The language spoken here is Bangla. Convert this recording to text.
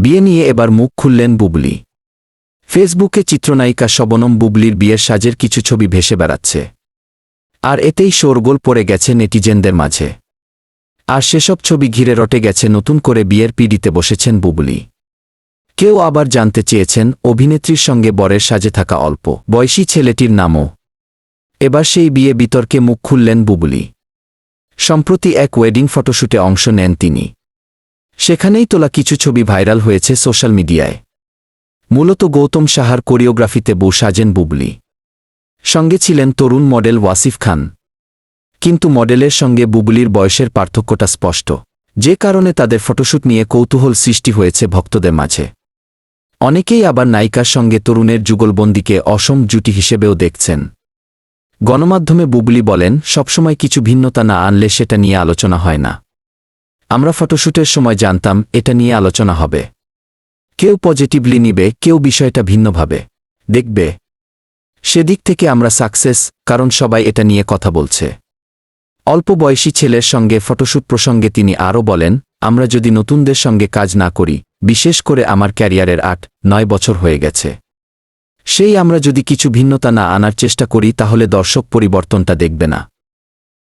বিয়ে নিয়ে এবার মুখ খুললেন বুবলি। ফেসবুকে চিত্রনায়িকা শবনম বুবলির বিয়ের সাজের কিছু ছবি ভেসে বেড়াচ্ছে। আর এতেই শোরগোল পড়ে গেছে নেটিজেনদের মাঝে। আর সেসব ছবি ঘিরে রটে গেছে নতুন করে বিয়ের পিড়িতে বসেছেন বুবলি। কেউ আবার জানতে চেয়েছেন অভিনেত্রীর সঙ্গে বরের সাজে থাকা অল্প বয়সী ছেলেটির নামও। এবার সেই বিয়ে বিতর্কে মুখ খুললেন বুবলি। সম্প্রতি এক ওয়েডিং ফটোশ্যুটে অংশ নেন তিনি। সেখানেই তোলা কিছু ছবি ভাইরাল হয়েছে সোশ্যাল মিডিয়ায়। মূলত গৌতম সাহার কোরিওগ্রাফিতে বউ সাজেন বুবলি। সঙ্গে ছিলেন তরুণ মডেল ওয়াসিফ খান। কিন্তু মডেলের সঙ্গে বুবলির বয়সের পার্থক্যটা স্পষ্ট। যে কারণে তাদের ফটোশ্যুট নিয়ে কৌতূহল সৃষ্টি হয়েছে ভক্তদের মাঝে। অনেকেই আবার নায়িকার সঙ্গে তরুণের যুগলবন্দিকে অসম জুটি হিসেবেও দেখছেন। গণমাধ্যমে বুবলি বলেন, সবসময় কিছু ভিন্নতা না আনলে সেটা নিয়ে আলোচনা হয় না। আমরা ফটোশ্যুটের সময় জানতাম, এটা নিয়ে আলোচনা হবে। কেউ পজিটিভলি নিবে, কেউ বিষয়টা ভিন্নভাবে। দেখবে, সেদিক থেকে আমরা সাকসেস, কারণ সবাই এটা নিয়ে কথা বলছে। অল্প বয়সী ছেলের সঙ্গে ফটোশ্যুট প্রসঙ্গে তিনি আরও বলেন, আমরা যদি নতুনদের সঙ্গে কাজ না করি, বিশেষ করে আমার ক্যারিয়ারের আট, নয় বছর হয়ে গেছে। সেই আমরা যদি কিছু ভিন্নতা না আনার চেষ্টা করি, তাহলে দর্শক পরিবর্তনটা দেখবে না।